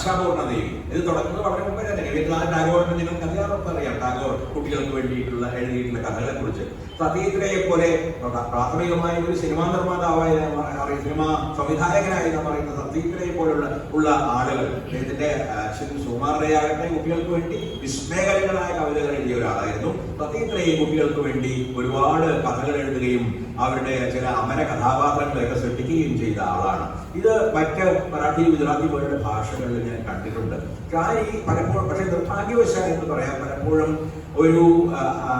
ആശാപൂർണതയും. ഇത് തുടങ്ങുന്നത് വളരെ മുമ്പേ തന്നെ. രവീന്ദ്രനാഥ് ടാഗോറിന് നിങ്ങൾക്ക് കഥയാണെന്ന് അറിയാം ടാഗോർ കുട്ടികൾക്ക് വേണ്ടിയിട്ടുള്ള എഴുതിയിട്ടുള്ള കഥകളെ കുറിച്ച് സതീന്ദ്രയെ പോലെ പ്രാഥമികമായി ഒരു സിനിമാ നിർമ്മാതാവായ സിനിമാ സംവിധായകനായി എന്ന് പറയുന്ന സതീന്ദ്രയെ പോലുള്ള ഉള്ള ആളുകൾ അദ്ദേഹത്തിന്റെ സുമാറുടെയാകട്ടെ കുട്ടികൾക്ക് വേണ്ടി വിസ്മയകരങ്ങളായ കവിതകൾ എഴുതിയ ഒരാളായിരുന്നു. സതീന്ദ്രയെ കുട്ടികൾക്ക് വേണ്ടി ഒരുപാട് കഥകൾ എഴുതുകയും അവരുടെ ചില അമര കഥാപാത്രങ്ങളെയൊക്കെ സൃഷ്ടിക്കുകയും ചെയ്ത ആളാണ്. ഇത് മറ്റ് മറാഠി ഗുജറാത്തി പോലുള്ള ഭാഷകളിൽ ഞാൻ കണ്ടിട്ടുണ്ട്. കാരി പലപ്പോഴും പക്ഷേ നിർഭാഗ്യവശാൽ എന്ന് പറയാം പലപ്പോഴും ഒരു അനിവാര്യമല്ലാത്ത ആ, ആ,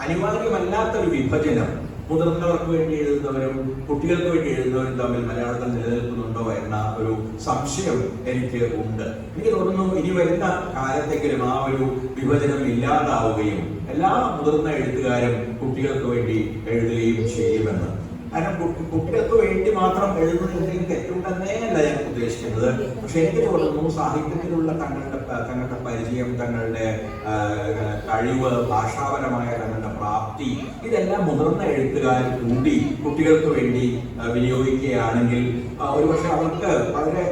അനിവാര്യമല്ലാത്തൊരു വിഭജനം മുതിർന്നവർക്ക് വേണ്ടി എഴുതുന്നവരും കുട്ടികൾക്ക് വേണ്ടി എഴുതുന്നവരും തമ്മിൽ മലയാളത്തിൽ നിലനിൽക്കുന്നുണ്ടോ എന്ന ഒരു സംശയം എനിക്ക് ഉണ്ട്. എനിക്ക് തോന്നുന്നു ഇനി വരുന്ന കാലത്തെങ്കിലും ആ ഒരു വിഭജനം ഇല്ലാതാവുകയും എല്ലാ മുതിർന്ന എഴുത്തുകാരും കുട്ടികൾക്ക് വേണ്ടി എഴുതുകയും ചെയ്യുമെന്ന്. കാരണം കുട്ടി- കുട്ടികൾക്ക് വേണ്ടി മാത്രം എഴുതുന്നതിൽ തെറ്റുണ്ടെന്നേ അല്ല ഞാൻ ഉദ്ദേശിക്കുന്നത്. പക്ഷെ എനിക്ക് തോന്നുന്നു സാഹിത്യത്തിലുള്ള തങ്ങളുടെ തങ്ങളുടെ പരിചയം തങ്ങളുടെ കഴിവ് ഭാഷാപരമായ തങ്ങളുടെ പ്രാപ്തി ഇതെല്ലാം മുതിർന്ന എഴുത്തുകാർ കൂടി കുട്ടികൾക്ക് വേണ്ടി വിനിയോഗിക്കുകയാണെങ്കിൽ ഒരുപക്ഷെ അവർക്ക് വളരെ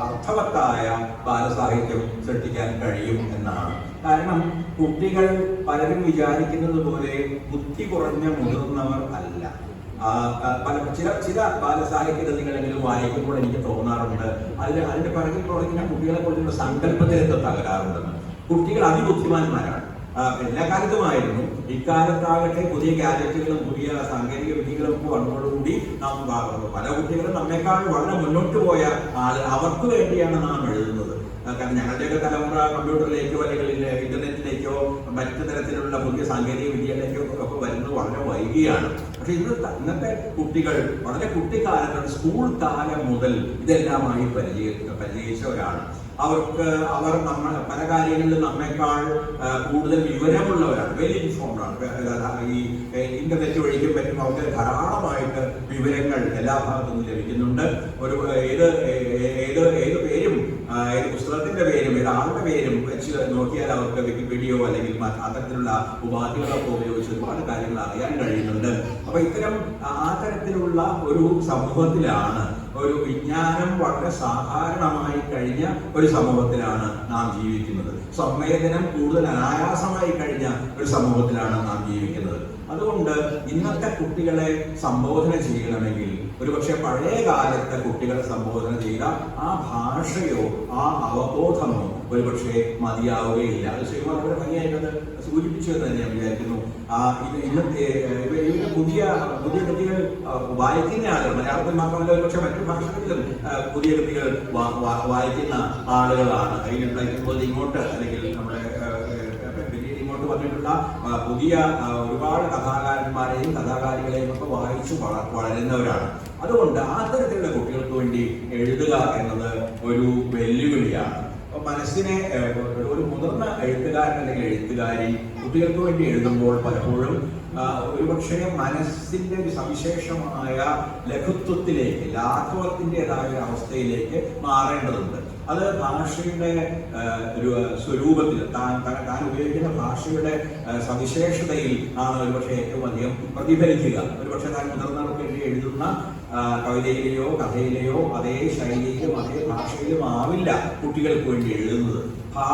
അർത്ഥവത്തായ ബാലസാഹിത്യം സൃഷ്ടിക്കാൻ കഴിയും എന്നാണ്. കാരണം കുട്ടികൾ പലരും വിചാരിക്കുന്നത് പോലെ ബുദ്ധി കുറഞ്ഞ മുതിർന്നവർ അല്ല. പല ചില ചില ബാലസാഹിത്യങ്ങൾ നിങ്ങൾ എങ്കിലും വായിക്കുമ്പോൾ എനിക്ക് തോന്നാറുണ്ട്. അതിൽ അതിന്റെ പിറകിൽ പ്രവർത്തിക്കുന്ന കുട്ടികളെ കുറിച്ചുള്ള സങ്കല്പത്തിലെന്തോ തകരാറുണ്ടെന്ന് കുട്ടികൾ അതിബുദ്ധിമാന്മാരാണ്. എല്ലാ കാലത്തുമായിരുന്നു. ഇക്കാലത്താകട്ടെ പുതിയ ഗാജറ്റുകളും പുതിയ സാങ്കേതിക വിദ്യകളും ഒക്കെ വന്നതോടുകൂടി നാം വ- പല കുട്ടികളും നമ്മെക്കാൾ വളരെ മുന്നോട്ട് പോയ ആൾ അവർക്ക് വേണ്ടിയാണ് നാം എഴുതുന്നത്. കാരണം ഞങ്ങളുടെയൊക്കെ തലമുറ കമ്പ്യൂട്ടറിലേക്കോ അല്ലെങ്കിൽ ഇന്റർനെറ്റിലേക്കോ മറ്റു തരത്തിലുള്ള പുതിയ സാങ്കേതിക വിദ്യയിലേക്കോ ഒക്കെ വരുന്നത് വളരെ വൈകിയാണ്. പക്ഷെ ഇന്നത്തെ ഇന്നത്തെ കുട്ടികൾ വളരെ കുട്ടിക്കാലത്ത് സ്കൂൾ കാലം മുതൽ ഇതെല്ലാമായി പരിചയ പരിചയിച്ചവരാണ് അവർക്ക് അവർ നമ്മൾ പല കാര്യങ്ങളിലും നമ്മേക്കാൾ കൂടുതൽ വിവരമുള്ളവരാണ്. വെൽ ഇൻഫോംഡ് ആണ്. ഈ ഇന്റർനെറ്റ് വഴിക്കും പറ്റും. അവർക്ക് ധാരാളമായിട്ട് വിവരങ്ങൾ എല്ലാ ഭാഗത്തു നിന്നും ലഭിക്കുന്നുണ്ട്. ഒരു ഏത് ഏത് ഏത് ഏത് പുസ്തകത്തിന്റെ പേരും ഏത് പേരും വെച്ച് നോക്കിയാൽ അവർക്ക് വിക്കിപീഡിയോ അല്ലെങ്കിൽ അത്തരത്തിലുള്ള ഉപാധികളൊക്കെ ഉപയോഗിച്ച് ഒരുപാട് കാര്യങ്ങൾ അറിയാൻ കഴിയുന്നുണ്ട്. അപ്പൊ ഇത്തരം ആ തരത്തിലുള്ള ഒരു സമൂഹത്തിലാണ് ഒരു വിജ്ഞാനം വളരെ സാധാരണമായി കഴിഞ്ഞ ഒരു സമൂഹത്തിലാണ് നാം ജീവിക്കുന്നത്. സംവേദനം കൂടുതൽ അനായാസമായി കഴിഞ്ഞ ഒരു സമൂഹത്തിലാണ് നാം ജീവിക്കുന്നത്. അതുകൊണ്ട് ഇന്നത്തെ കുട്ടികളെ സംബോധന ചെയ്യണമെങ്കിൽ ഒരുപക്ഷെ പഴയ കാലത്തെ കുട്ടികളെ സംബോധന ചെയ്ത ആ ഭാഷയോ ആ അവബോധമോ ഒരുപക്ഷെ മതിയാവുകയില്ല. അത് ശ്രീമാർ വളരെ ഭംഗിയായിട്ടത് സൂചിപ്പിച്ചു എന്ന് തന്നെ ഞാൻ വിചാരിക്കുന്നു. ആ ഇന്നത്തെ പുതിയ പുതിയ കൃതികൾ വായിക്കുന്ന ആളുകൾ മലയാളത്തിൽ മാത്രമല്ല ഒരുപക്ഷെ മറ്റു ഭാഷകളിലും പുതിയ കൃതികൾ വായിക്കുന്ന ആളുകളാണ്. അതിനുണ്ടായിരിക്കുമ്പോൾ ഇങ്ങോട്ട് അല്ലെങ്കിൽ നമ്മുടെ വന്നിട്ടുള്ള പുതിയ ഒരുപാട് കഥാകാരന്മാരെയും കഥാകാരികളെയും ഒക്കെ വായിച്ചു വള വളരുന്നവരാണ്. അതുകൊണ്ട് ആ തരത്തിലുള്ള കുട്ടികൾക്ക് വേണ്ടി എഴുതുക എന്നത് ഒരു വെല്ലുവിളിയാണ്. മനസ്സിനെ ഒരു മുതിർന്ന എഴുത്തുകാരൻ അല്ലെങ്കിൽ എഴുത്തുകാരി കുട്ടികൾക്ക് വേണ്ടി എഴുതുമ്പോൾ പലപ്പോഴും ഒരുപക്ഷെ മനസ്സിന്റെ ഒരു സവിശേഷമായ ലഘുത്വത്തിലേക്ക് ലാഘവത്തിന്റെതായ ഒരു അവസ്ഥയിലേക്ക് മാറേണ്ടതുണ്ട്. അത് ഭാഷയുടെ ഒരു സ്വരൂപത്തിൽ താൻ താൻ- ഉപയോഗിക്കുന്ന ഭാഷയുടെ സവിശേഷതയിൽ ആണ് ഒരുപക്ഷെ ഏറ്റവും അധികം പ്രതിഫലിക്കുക. ഒരുപക്ഷെ താൻ മുതിർന്നവർക്ക് വേണ്ടി എഴുതുന്ന കവിതയിലെയോ കഥയിലെയോ അതേ ശൈലിയിലും അതേ ഭാഷയിലും ആവില്ല കുട്ടികൾക്ക് വേണ്ടി എഴുതുന്നത്. ആ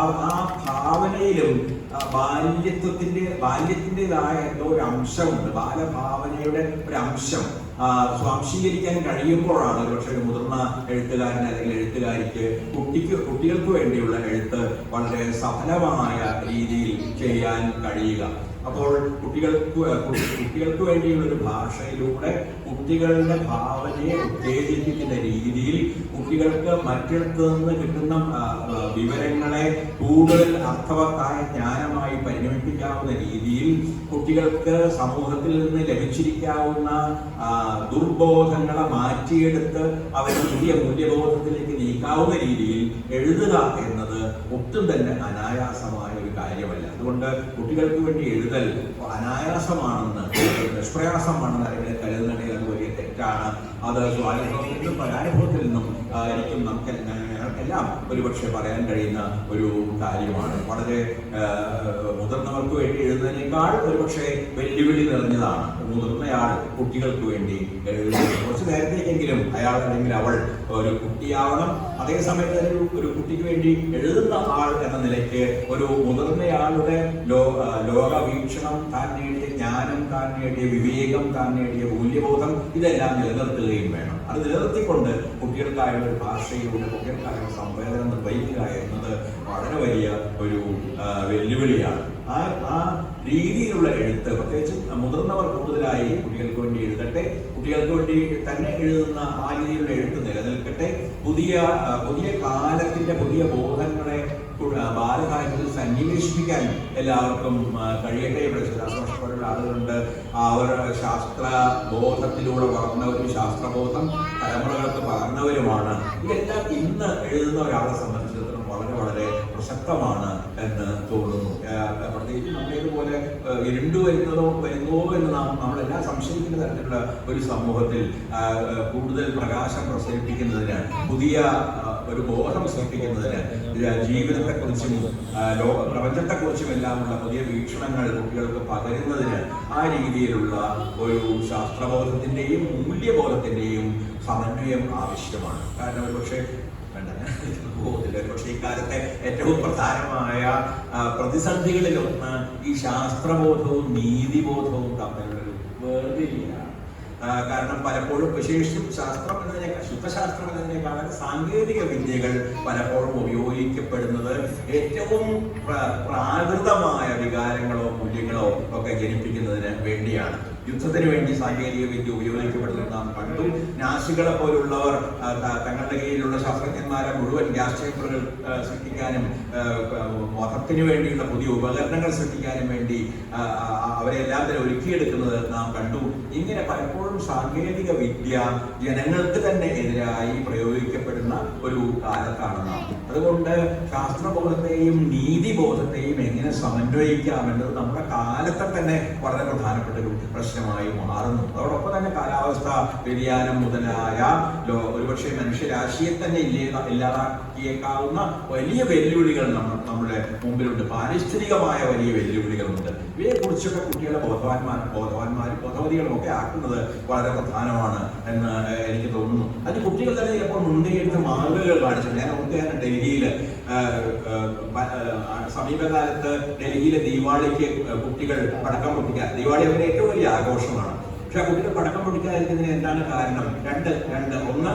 ഭാവനയിലും ബാല്യത്വത്തിന്റെ ബാല്യത്തിന്റെതായ എന്തോ ഒരു അംശമുണ്ട്. ബാലഭാവനയുടെ ഒരു അംശം. സ്വാംശീകരിക്കാൻ കഴിയുമ്പോഴാണ് ഒരുപക്ഷെ ഒരു മുതിർന്ന എഴുത്തുകാരൻ അല്ലെങ്കിൽ എഴുത്തുകാരിക്ക് കുട്ടിക്ക് കുട്ടികൾക്ക് വേണ്ടിയുള്ള എഴുത്ത് വളരെ സഫലമായ രീതിയിൽ ചെയ്യാൻ കഴിയുക. അപ്പോൾ കുട്ടികൾക്ക് കുട്ടികൾക്ക് വേണ്ടിയുള്ള ഒരു ഭാഷയിലൂടെ കുട്ടികളുടെ ഭാവനയെ ഉത്തേജിപ്പിക്കുന്ന രീതിയിൽ കുട്ടികൾക്ക് മറ്റിടത്ത് നിന്ന് കിട്ടുന്ന വിവരങ്ങളെ കൂടുതൽ അർത്ഥവത്തായ ജ്ഞാനമായി പരിണമിപ്പിക്കാവുന്ന രീതിയിൽ കുട്ടികൾക്ക് സമൂഹത്തിൽ നിന്ന് ലഭിച്ചിരിക്കാവുന്ന ദുർബോധങ്ങളെ മാറ്റിയെടുത്ത് അവരെ പുതിയ മൂല്യബോധത്തിലേക്ക് നീക്കാവുന്ന രീതിയിൽ എഴുതുക എന്നത് ഒട്ടും തന്നെ അനായാസമായ ഒരു കാര്യമല്ല. അതുകൊണ്ട് കുട്ടികൾക്ക് വേണ്ടി എഴുതൽ അനായാസമാണെന്ന് നിഷ്പ്രയാസമാണെന്ന് അല്ലെങ്കിൽ കരുതുന്നുണ്ടെങ്കിൽ അത് വലിയ തെറ്റാണ്. അത് അനുഭവത്തിൽ നിന്നും പരാനുഭവത്തിൽ നിന്നും ആ, എനിക്കും നമുക്ക് ഞങ്ങൾക്കെല്ലാം ഒരുപക്ഷെ പറയാൻ കഴിയുന്ന ഒരു കാര്യമാണ്. വളരെ മുതിർന്നവർക്ക് വേണ്ടി എഴുതുന്നതിനേക്കാൾ ഒരുപക്ഷെ വെല്ലുവിളി നിറഞ്ഞതാണ്. മുതിർന്നയാൾ കുട്ടികൾക്ക് വേണ്ടി കുറച്ച് നേരത്തേക്കെങ്കിലും അയാൾ അല്ലെങ്കിൽ അവൾ ഒരു കുട്ടിയാവണം. അതേ സമയത്ത് ഒരു ഒരു കുട്ടിക്ക് വേണ്ടി എഴുതുന്ന ആൾ എന്ന നിലയ്ക്ക് ഒരു മുതിർന്നയാളുടെ ലോ ആ, ലോകവീക്ഷണം താൻ നേടിയ ജ്ഞാനം താൻ നേടിയ വിവേകം താൻ നേടിയ മൂല്യബോധം ഇതെല്ലാം നിലനിർത്തുകയും വേണം. അത് നിലനിർത്തിക്കൊണ്ട് കുട്ടികൾക്കായ ഒരു ഭാഷയിലൂടെ ഒരു സംവേദനം നിർവഹിക്കുക എന്നത് വളരെ വലിയ ഒരു വെല്ലുവിളിയാണ്. ആ ആ രീതിയിലുള്ള എഴുത്ത് പ്രത്യേകിച്ച് മുതിർന്നവർ കൂടുതലായി കുട്ടികൾക്ക് വേണ്ടി എഴുതട്ടെ കുട്ടികൾക്ക് വേണ്ടി തന്നെ എഴുതുന്ന ആ രീതിയിലുള്ള എഴുത്ത് നിലനിൽക്കട്ടെ പുതിയ പുതിയ കാലത്തിന്റെ പുതിയ ബോധങ്ങളെ ബാലസാഹിത്യത്തിൽ സന്നിവേശിപ്പിക്കാൻ എല്ലാവർക്കും കഴിയട്ടെ ഇവിടെ. പോലുള്ള ആളുകളുണ്ട്. അവർ ശാസ്ത്ര ബോധത്തിലൂടെ വളർന്നവരും ശാസ്ത്രബോധം തലമുറകൾക്ക് പകർന്നവരുമാണ്. ഇതെല്ലാം ഇന്ന് എഴുതുന്ന ഒരാളെ സംബന്ധിച്ചിടത്തോളം വളരെ വളരെ പ്രസക്തമാണ് എന്ന് തോന്നുന്നു. പ്രത്യേകിച്ച് നമ്മളേതുപോലെ ഇരുണ്ടു വരുന്നതോ വരുന്നോ എന്ന് നാം നമ്മളെല്ലാം സംശയിക്കുന്ന തരത്തിലുള്ള ഒരു സമൂഹത്തിൽ കൂടുതൽ പ്രകാശം പ്രസരിപ്പിക്കുന്നതിന് പുതിയ ഒരു ബോധം സൃഷ്ടിക്കുന്നതിന് ജീവിതത്തെക്കുറിച്ചും കുറിച്ചും ലോക പ്രപഞ്ചത്തെക്കുറിച്ചും എല്ലാമുള്ള പുതിയ വീക്ഷണങ്ങൾ കുട്ടികൾക്ക് പകരുന്നതിന് ആ രീതിയിലുള്ള ഒരു ശാസ്ത്രബോധത്തിന്റെയും മൂല്യബോധത്തിന്റെയും സമന്വയം ആവശ്യമാണ്. കാരണം ഒരുപക്ഷെ പക്ഷേ ഇക്കാലത്തെ ഏറ്റവും പ്രധാനമായ പ്രതിസന്ധികളിലൊന്ന് ഈ ശാസ്ത്രബോധവും നീതിബോധവും തമ്മിലുള്ള വേർതിരിയാണ് കാരണം പലപ്പോഴും വിശേഷിച്ചും ശാസ്ത്രം എന്നതിനേക്കാൾ ശുദ്ധശാസ്ത്രം എന്നതിനേക്കാൾ സാങ്കേതിക വിദ്യകൾ പലപ്പോഴും ഉപയോഗിക്കപ്പെടുന്നത്. ഏറ്റവും പ്രാകൃതമായ വികാരങ്ങളോ മൂല്യങ്ങളോ ഒക്കെ ജനിപ്പിക്കുന്നതിന് വേണ്ടിയാണ്. യുദ്ധത്തിന് വേണ്ടി സാങ്കേതിക വിദ്യ ഉപയോഗിക്കപ്പെടുന്നതാണ് പണ്ടും നാസികളെ പോലുള്ളവർ തങ്ങളുടെ കീഴിലുള്ള ശാസ്ത്രജ്ഞന്മാരെ മുഴുവൻ ഗ്യാസ് ചേമ്പറുകൾ സൃഷ്ടിക്കാനും ആ, വേണ്ടിയുള്ള പുതിയ ഉപകരണങ്ങൾ സൃഷ്ടിക്കാനും വേണ്ടി അവരെ എല്ലാം തന്നെ ഒരുക്കിയെടുക്കുന്നത് നാം കണ്ടു. ഇങ്ങനെ പലപ്പോഴും സാങ്കേതിക വിദ്യ ജനങ്ങൾക്ക് തന്നെ എതിരായി പ്രയോഗിക്കപ്പെടുന്ന ഒരു കാലത്താണ് അതുകൊണ്ട് ശാസ്ത്രബോധത്തെയും നീതിബോധത്തെയും എങ്ങനെ സമന്വയിക്കാമെന്നത് നമ്മുടെ കാലത്തെ തന്നെ വളരെ പ്രധാനപ്പെട്ട ഒരു പ്രശ്നമായി മാറുന്നു. അതോടൊപ്പം തന്നെ കാലാവസ്ഥ വ്യതിയാനം മുതലായ ഒരുപക്ഷെ മനുഷ്യരാശിയെ തന്നെ ഇല്ലാ ഇല്ലാതാക്കിയേക്കാവുന്ന വലിയ വെല്ലുവിളികൾ നമ്മൾ നമ്മുടെ മുമ്പിലുണ്ട്. പാരിസ്ഥിതികമായ വലിയ വെല്ലുവിളികളുണ്ട്. ഇവയെ കുറിച്ചൊക്കെ കുട്ടികളെ ബോധവാന്മാർ ബോധവാന്മാരും ബോധവതികളും ഒക്കെ ആക്കുന്നത് വളരെ പ്രധാനമാണ് എന്ന് എനിക്ക് തോന്നുന്നു. അത് കുട്ടികൾ തന്നെ ചിലപ്പോൾ മുൻകൈയെടുത്ത് മാതൃകകൾ കാണിച്ചു ഞാൻ ഓർക്കുകയാണ് ഡൽഹിയിൽ സമീപകാലത്ത് ഡൽഹിയിലെ ദീപാവലിക്ക് കുട്ടികൾ പടക്കം പൊട്ടിക്കുക ദീപാവലി അവരുടെ ഏറ്റവും വലിയ ആഘോഷമാണ്. പക്ഷെ ആ കുട്ടികൾ പടക്കം പൊട്ടിക്കാതിരിക്കുന്നതിന് എന്താണ് കാരണം? രണ്ട് രണ്ട്. ഒന്ന്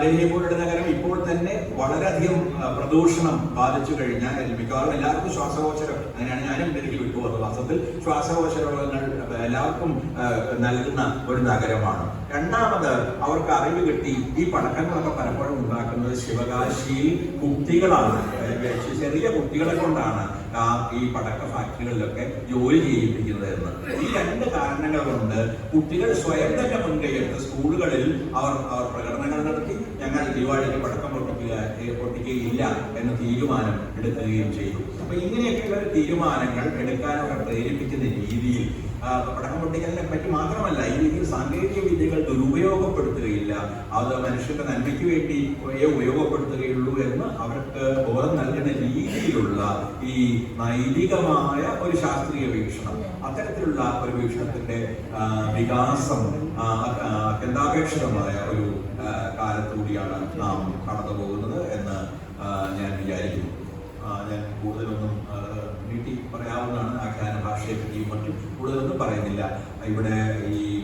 ഡൽഹിയെ ഡൽഹി പോലുള്ള നഗരം ഇപ്പോൾ തന്നെ വളരെയധികം പ്രദൂഷണം ബാധിച്ചു കഴിഞ്ഞാൽ മിക്കവാറും എല്ലാവർക്കും ശ്വാസകോശരം അങ്ങനെയാണ് ഞാനും ഡൽഹി വന്നത് വാസ്തവത്തിൽ ശ്വാസകോശ രോഗങ്ങൾ എല്ലാവർക്കും നൽകുന്ന ഒരു നഗരമാണ്. രണ്ടാമത് അവർക്ക് അറിവ് കിട്ടി ഈ പടക്കങ്ങളൊക്കെ പലപ്പോഴും ഉണ്ടാക്കുന്നത് ശിവകാശിയിൽ കുട്ടികളാണ്. ചെറിയ കുട്ടികളെ കൊണ്ടാണ് ഈ പടക്ക ഫാക്ടറികളിലൊക്കെ ജോലി ചെയ്യിപ്പിക്കുന്നത് എന്ന്. ഈ രണ്ട് കാരണങ്ങൾ കൊണ്ട് കുട്ടികൾ സ്വയം തന്നെ മുൻകൈയെടുത്ത് സ്കൂളുകളിൽ അവർ അവർ പ്രകടനങ്ങൾ നടത്തി. ഞങ്ങൾ ദിവാളിക്ക് പടക്കം പൊട്ടിക്കുകയില്ല എന്ന തീരുമാനം എടുക്കുകയും ചെയ്തു. അപ്പൊ ഇങ്ങനെയൊക്കെയുള്ള തീരുമാനങ്ങൾ എടുക്കാൻ അവരെ പ്രേരിപ്പിക്കുന്ന രീതിയിൽ പടക്കം പൊട്ടിക്കലിനെ പറ്റി മാത്രമല്ല ഈ രീതിയിൽ സാങ്കേതിക വിദ്യകൾ ദുരുപയോഗപ്പെടുത്തുകയില്ല. അത് മനുഷ്യന്റെ നന്മയ്ക്ക് വേണ്ടി ഉപയോഗപ്പെടുത്തുകയുള്ളൂ എന്ന് അവർക്ക് ബോധം നൽകുന്ന രീതിയിലുള്ള ഈ നൈതികമായ ഒരു ശാസ്ത്രീയ വീക്ഷണം അത്തരത്തിലുള്ള ഒരു വീക്ഷണത്തിന്റെ വികാസം അത്യന്താപേക്ഷിതമായ ഒരു കാലത്തുകൂടിയാണ് നാം കടന്നു പോകുന്നത് ഞാൻ വിചാരിക്കുന്നു. ഞാൻ കൂടുതലൊന്നും നീട്ടി പറയാവുന്നതാണ് ആഖ്യാന ഭാഷയെ പറ്റിയും മറ്റും കൂടുതലൊന്നും പറയുന്നില്ല. ഇവിടെ ഈ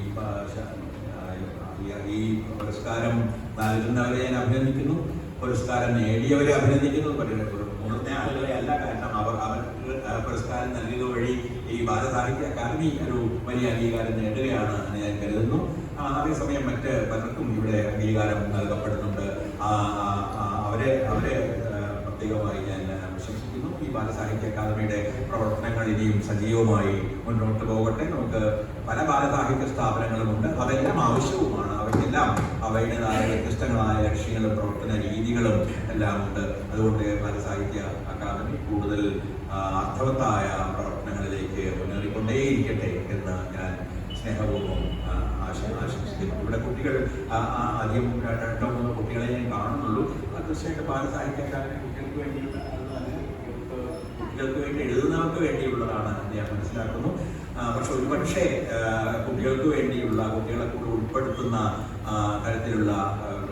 ഈ- പുരസ്കാരം നൽകുന്നവരെ ഞാൻ അഭിനന്ദിക്കുന്നു. പുരസ്കാരം നേടിയവരെ അഭിനന്ദിക്കുന്നു. മുതിർന്ന ആളുകളെ അല്ല കാരണം അവർ അവർക്ക് പുരസ്കാരം നൽകിയത് വഴി ഈ ബാലസാഹിത്യ അക്കാദമി ഒരു വലിയ അംഗീകാരം നേടുകയാണ് എന്ന് ഞാൻ കരുതുന്നു. അതേസമയം മറ്റ് പലർക്കും ഇവിടെ അംഗീകാരം നൽകപ്പെടുന്നുണ്ട്. അവരെ അവരെ പ്രത്യേകമായി ഞാൻ പ്രശംസിക്കുന്നു ഈ ബാലസാഹിത്യ അക്കാദമിയുടെ പ്രവർത്തനങ്ങൾ ഇനിയും സജീവമായി മുന്നോട്ട് പോകട്ടെ. നമുക്ക് പല ബാലസാഹിത്യ സ്ഥാപനങ്ങളുമുണ്ട്. അതെല്ലാം ആവശ്യവുമാണ്. അവയ്ക്കെല്ലാം അവയുടേതായ വ്യത്യസ്തങ്ങളായ ലക്ഷ്യങ്ങളും പ്രവർത്തന രീതികളും എല്ലാം ഉണ്ട്. അതുകൊണ്ട് ബാലസാഹിത്യ അക്കാദമി കൂടുതൽ അർത്ഥവത്തായ പ്രവർത്തനങ്ങളിലേക്ക് മുന്നേറിക്കൊണ്ടേയിരിക്കട്ടെ എന്ന് ഞാൻ സ്നേഹപൂർവം ആശ- ആശംസിക്കുന്നു. ഇവിടെ കുട്ടികൾ അധികം രണ്ടോ മൂന്നോ കുട്ടികളെ ഞാൻ കാണുന്നുള്ളൂ. തീർച്ചയായിട്ടും ബാല അക്കാദമി കുട്ടികൾക്ക് വേണ്ടിയുള്ള കുട്ടികൾക്ക് വേണ്ടി എഴുതുന്നവർക്ക് വേണ്ടിയുള്ളതാണ് ഞാൻ മനസ്സിലാക്കുന്നു. പക്ഷെ ഒരുപക്ഷെ കുട്ടികൾക്ക് വേണ്ടിയുള്ള കുട്ടികളെ കൂടെ ഉൾപ്പെടുത്തുന്ന തരത്തിലുള്ള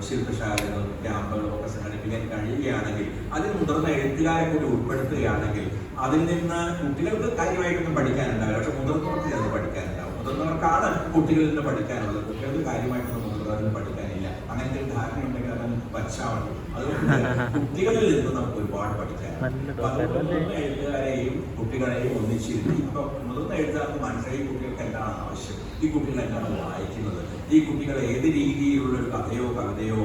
ശില്പശാലകളും ക്യാമ്പുകളും ഒക്കെ സംഘടിപ്പിക്കാൻ കഴിയുകയാണെങ്കിൽ അതിൽ മുതിർന്ന എഴുത്തുകാരെ കൂടി ഉൾപ്പെടുത്തുകയാണെങ്കിൽ അതിൽ നിന്ന് കുട്ടികൾക്ക് കാര്യമായിട്ടൊന്നും പഠിക്കാനുണ്ടാവില്ല. പക്ഷെ മുതിർന്നവർക്ക് ചിലത് പഠിക്കാനുണ്ടാവും. മുതിർന്നവർക്കാണ് കുട്ടികളിൽ നിന്ന് പഠിക്കാനുള്ളത്. കുട്ടികൾക്ക് കാര്യമായിട്ടൊന്നും മുതിർന്നവരിൽ പഠിക്കാനില്ല. ഉണ്ടെങ്കിൽ അവൻ അതുകൊണ്ട് കുട്ടികളിൽ നിന്ന് നമുക്ക് ഒരുപാട് പഠിക്കാം. അതുകൊണ്ട് എഴുത്തുകാരെയും കുട്ടികളെയും ഒന്നിച്ചിരുത്തി അപ്പൊ മുതിർന്ന എഴുത്തുകാർക്ക് മനസ്സിലായി കുട്ടികൾക്ക് എന്താണ് ആവശ്യം? ഈ കുട്ടികൾ എന്താണ് വായിക്കുന്നത്? ഈ കുട്ടികൾ ഏത് രീതിയിലുള്ള ഒരു കഥയോ കവിതയോ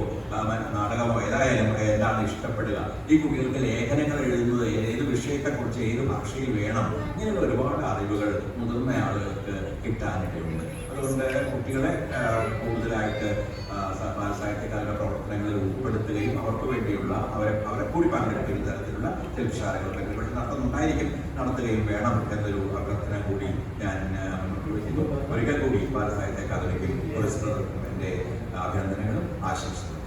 നാടകമോ ഏതായാലും എന്താണ് ഇഷ്ടപ്പെടുക? ഈ കുട്ടികൾക്ക് ലേഖനങ്ങൾ എഴുതുന്നത് ഏത് വിഷയത്തെക്കുറിച്ച് ഏത് ഭാഷയിൽ വേണം? ഇങ്ങനെയുള്ള ഒരുപാട് അറിവുകൾ മുതിർന്ന ആളുകൾക്ക് കിട്ടാനിടയുണ്ട്. അതുകൊണ്ട് കുട്ടികളെ കൂടുതലായിട്ട് ആ, സ- ബാലസാഹിത്യകാരുടെ പ്രവർത്തനങ്ങളിൽ ഉൾപ്പെടുത്തുകയും അവർക്ക് വേണ്ടിയുള്ള അവരെ അവരെ കൂടി പങ്കെടുക്കുന്ന തരത്തിലുള്ള ശില്പശാലകൾ പരിപാടി നടത്തുന്നുണ്ടായിരിക്കും. നടത്തുകയും വേണം എന്നൊരു അഭ്യർത്ഥന കൂടി ഞാൻ മുന്നോട്ട് വയ്ക്കുന്നു ഒരിക്കൽ കൂടി ബാലസാഹിത്യ അക്കാദമിക്ക് പുരസ്കൃതർക്കും എന്റെ അഭിനന്ദനങ്ങളും ആശംസകളും.